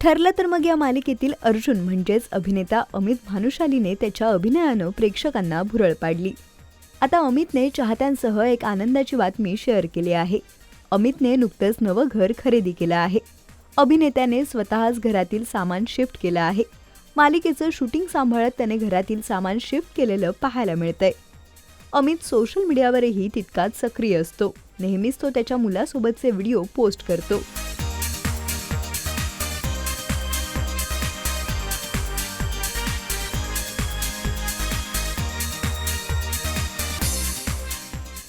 ठरलं तर मग या मालिकेतील अर्जुन म्हणजेच अभिनेता अमित भानुशालीने त्याच्या अभिनयानं प्रेक्षकांना भुरळ पाडली. आता अमितने चाहत्यांसह एक आनंदाची बातमी शेअर केली आहे. अमितने नुकतंच नवं घर खरेदी केलं आहे. अभिनेत्याने स्वतःच घरातील सामान शिफ्ट केलं आहे. मालिकेचं शूटिंग सांभाळत त्याने घरातील सामान शिफ्ट केलेलं पाहायला मिळतंय. अमित सोशल मीडियावरही तितकाच सक्रिय असतो. नेहमीच तो त्याच्या मुलासोबतचे व्हिडिओ पोस्ट करतो.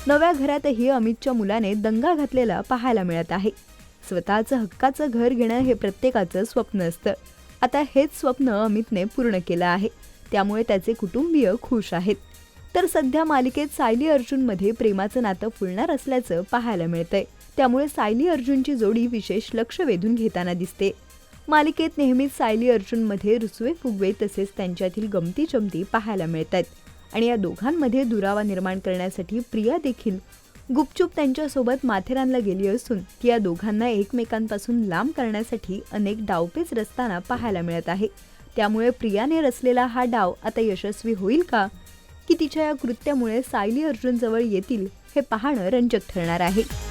नव्या घरातही अमितच्या मुलाने दंगा घातलेला पाहायला मिळत आहे. स्वतःचं हक्काचं घर घेणं हे प्रत्येकाचं स्वप्न असतं. आता हेच स्वप्न अमितने पूर्ण केलं आहे. त्यामुळे त्याचे कुटुंबीय खुश आहेत. तर सध्या मालिकेत सायली अर्जुनमध्ये प्रेमाचं नातं फुलणार असल्याचं पाहायला मिळतंय. त्यामुळे सायली अर्जुनची जोडी विशेष लक्ष वेधून घेताना दिसते. मालिकेत नेहमीच सायली अर्जुनमध्ये रुसवे फुगवे तसेच त्यांच्यातील गमती जमती पाहायला मिळत आहेत आणि या दोघांमध्ये दुरावा निर्माण करण्यासाठी प्रिया देखील गुपचूप त्यांच्यासोबत माथेरानला गेली असून ती या दोघांना एकमेकांपासून लांब करण्यासाठी अनेक डावपेच रचताना पाहायला मिळत आहे. त्यामुळे प्रियाने रचलेला हा डाव आता यशस्वी होईल का? की तिच्या या कृत्यामुळे सायली अर्जुनजवळ येतील हे पाहणं रंजक ठरणार आहे.